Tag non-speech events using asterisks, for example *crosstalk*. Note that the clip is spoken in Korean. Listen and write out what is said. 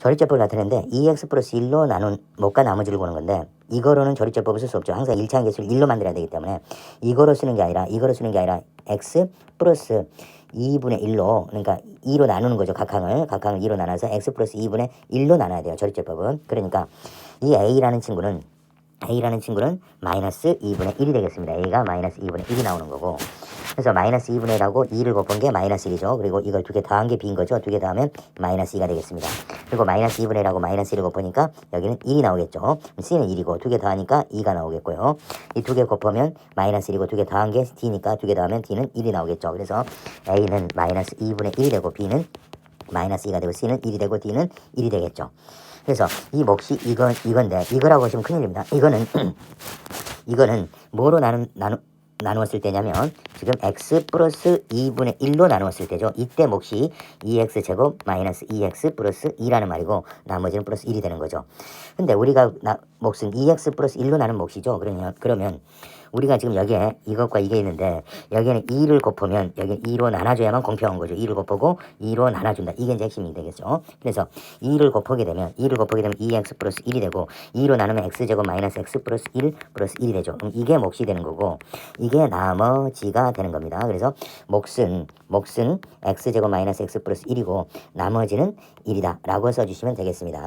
조리제법을 나타내는데 2x 플러스 1로 나눈 못과 나머지를 구하는 건데 이거로는 조리제법을 쓸 수 없죠. 항상 1차항 계수를 1로 만들어야 되기 때문에 이거로 쓰는 게 아니라 이거로 쓰는 게 아니라 x 플러스 2분의 1로 그러니까 2로 나누는 거죠. 각항을 각항을 2로 나눠서 x 플러스 2분의 1로 나눠야 돼요. 조리제법은 그러니까 이 a라는 친구는 a라는 친구는 마이너스 2분의 1이 되겠습니다. a가 마이너스 2분의 1이 나오는 거고 그래서 마이너스 2분의 1하고 2를 곱한 게 마이너스 1이죠. 그리고 이걸 두 개 더한 게 b인 거죠. 두 개 더하면 마이너스 2가 되겠습니다. 그리고 마이너스 2분의 1하고 마이너스 1을 곱하니까 여기는 1이 나오겠죠. c는 1이고 두 개 더하니까 2가 나오겠고요. 이 두 개 곱하면 마이너스 1이고 두 개 더한 게 d니까 두 개 더하면 d는 1이 나오겠죠. 그래서 a는 마이너스 2분의 1이 되고 b는 마이너스 2가 되고 c는 1이 되고 d는 1이 되겠죠. 그래서 이 몫이 이건 이건데 이거라고 하시면 큰일입니다. 이거는 *clears throat* 이거는 뭐로 나누 나누 나누었을 때냐면 지금 x 플러스 2분의 1로 나누었을 때죠. 이때 몫이 2x 제곱 마이너스 2x 플러스 2라는 말이고 나머지는 플러스 1이 되는 거죠. 근데 우리가 나, 몫은 2x 플러스 1로 나눈 몫이죠. 그러면 그러면 우리가 지금 여기에 이것과 이게 있는데 여기에는 2를 곱하면 여기는 2로 나눠줘야만 공평한 거죠. 2를 곱하고 2로 나눠준다. 이게 이제 핵심이 되겠죠. 그래서 2를 곱하게 되면 2를 곱하게 되면 2x 플러스 1이 되고 2로 나누면 x제곱 마이너스 x 플러스 1 플러스 1이 되죠. 그럼 이게 몫이 되는 거고 이게 나머지가 되는 겁니다. 그래서 몫은 몫은 x제곱 마이너스 x 플러스 1이고 나머지는 1이다 라고 써주시면 되겠습니다.